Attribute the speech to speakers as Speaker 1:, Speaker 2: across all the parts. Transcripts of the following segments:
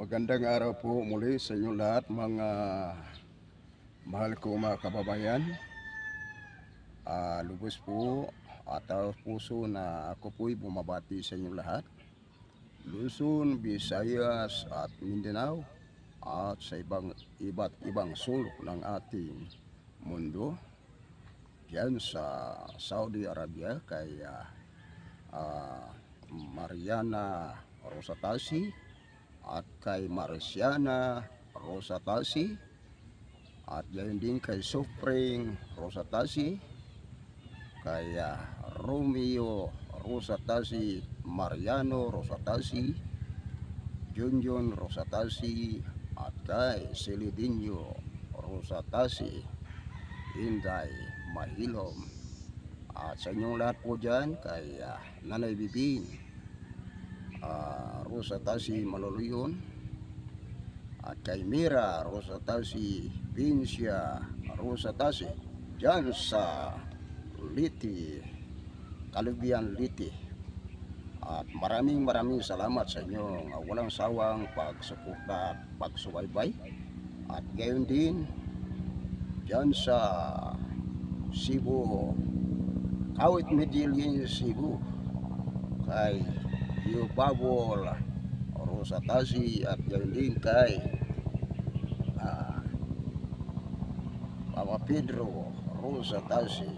Speaker 1: Magandang araw po muli sa inyo lahat mga mahal ko mga kababayan. Ah, lubos po at taos puso na ako po'y bumabati sa inyo lahat. Luzon, Visayas at Mindanao at sa ibang iba't ibang sulok ng ating mundo. Diyan sa Saudi Arabia kay ah, ah, Mariana Rosatasi at kay Marciana Rosatasi at gayon din kay Supreme Rosatasi kay ah, Romeo Rosatasi Mariano Rosatasi Junjun Rosatasi at kay Celidinho Rosatasi Inday Mahilom. At sa inyong lahat po dyan kay ah, Nanay Bibing ah, Rosatasi Maluluyon at kay Mira Rosatasi Vincia Rosatasi dyan sa Liti Kalubian Liti. At maraming maraming salamat sa inyong walang sawang pagsuporta at pagsubaybay. At gayon din dyan sa Cebu Kawit Medellin Cebu. Kay Yubabol Rosatasi at gayon din kay ah, Papa Pedro Rosatasi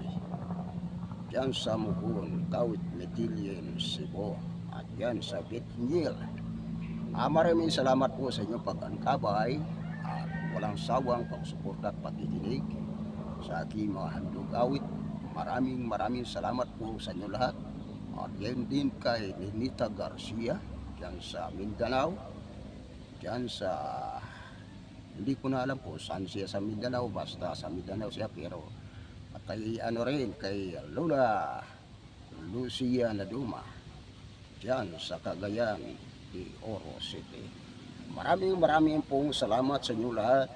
Speaker 1: dyan sa Mugun, Kawit Medellin Cebu at yan sa Bitnil Ah, maraming salamat po sa inyong pag-angkabay at walang sawang pagsuporta at pakikinig sa aking mga handog awit. Maraming maraming salamat po sa inyo lahat. At yan din kay Ninita Garcia dyan sa Mindanao. Dyan sa hindi ko na alam po saan siya sa Mindanao. Basta sa Mindanao siya pero at kay ano rin kay Lola Lucia Naduma dyan sa Cagayan de Oro City. Maraming maraming pong salamat sa inyo lahat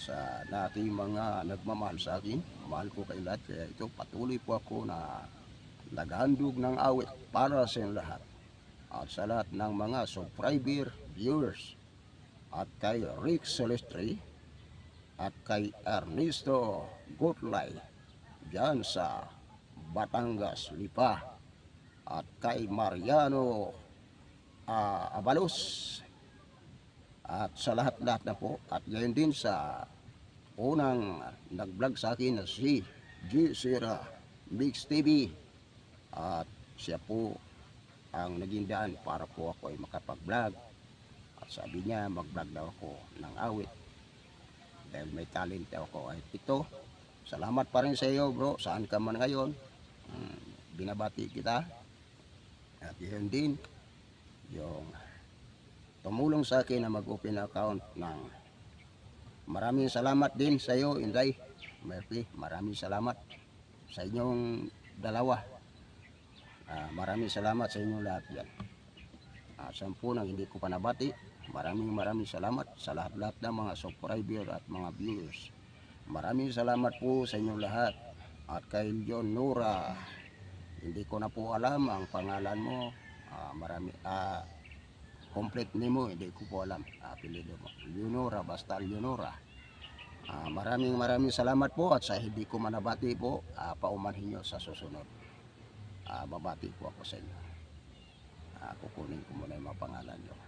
Speaker 1: sa nating mga nagmamahal sa akin. Mahal ko kayo lahat. Kaya ito patuloy po ako na naghandog ng awit para sa lahat. At sa lahat ng mga subscriber, viewers, at kay Rick Celestri, at kay Ernesto Gotlay, dyan sa Batangas, Lipa, at kay Mariano ah, Abalos, at sa lahat-lahat na po, at gayon din sa unang nag-vlog sa akin na si G. Sira Mix TV, at siya po ang naging daan para po ako ay makapag-vlog. At sabi niya, mag-vlog daw ako ng awit. Dahil may talent ako. Ay ito, salamat pa rin sa iyo bro. Saan ka man ngayon. Hmm, binabati kita. At yun din, yung tumulong sa akin na mag-open account ng maraming salamat din sa iyo, Inday. Murphy, maraming salamat sa inyong dalawa. Ah, maraming salamat sa inyong lahat yan. Ah, sampu nang hindi ko pa nabati. Maraming maraming salamat sa lahat-lahat ng mga subscriber at mga viewers. Maraming salamat po sa inyong lahat. At kay John Nora, hindi ko na po alam ang pangalan mo. Ah, marami, ah, complete name mo, hindi ko po alam. Ah, apelido mo. Leonora, basta Leonora. Ah, maraming maraming salamat po at sa hindi ko manabati po, ah, paumanhin nyo sa susunod. Ah, babati po ako sa inyo. Ah, kukunin ko muna yung mga pangalan nyo.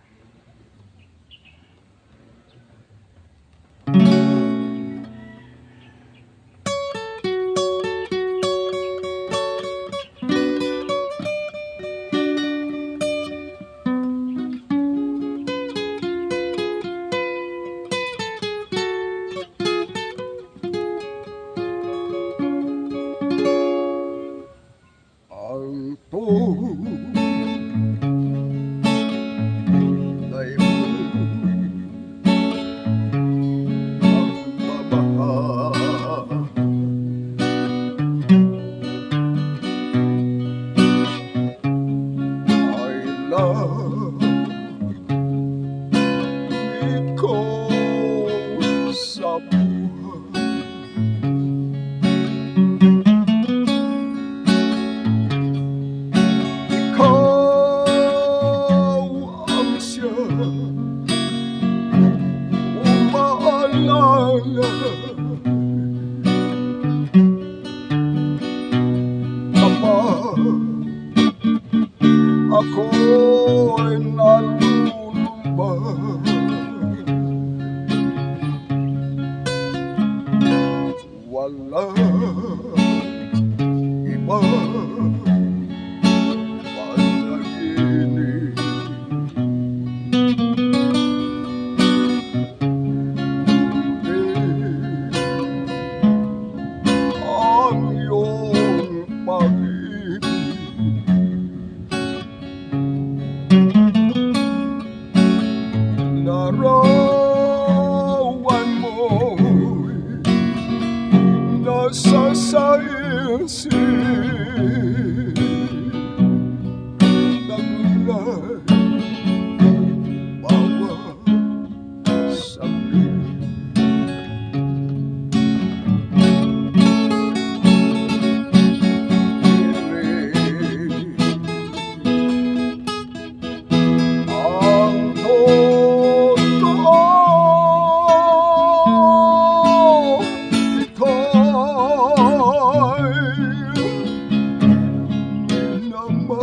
Speaker 2: Ako ay nalang sensin 吗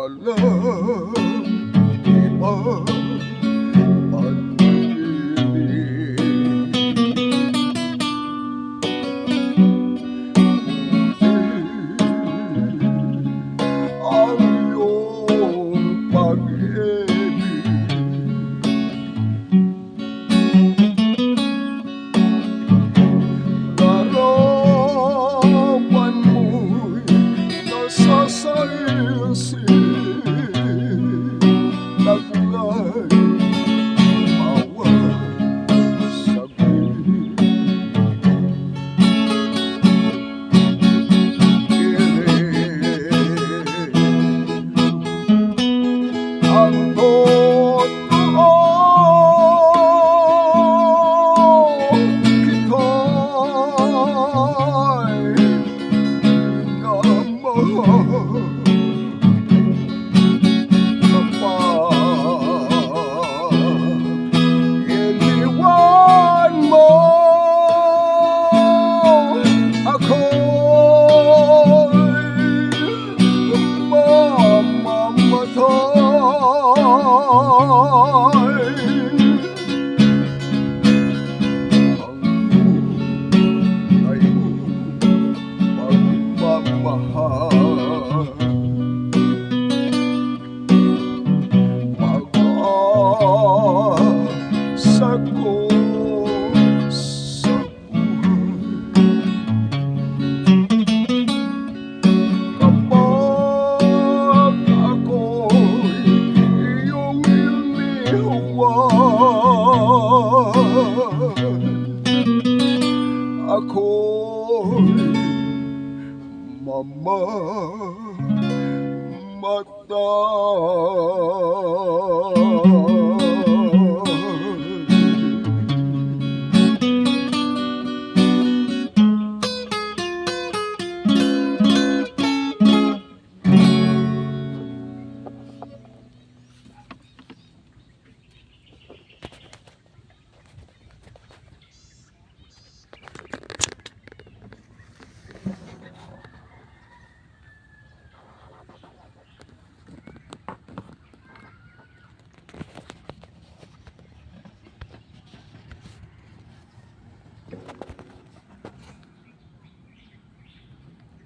Speaker 2: walang iba ang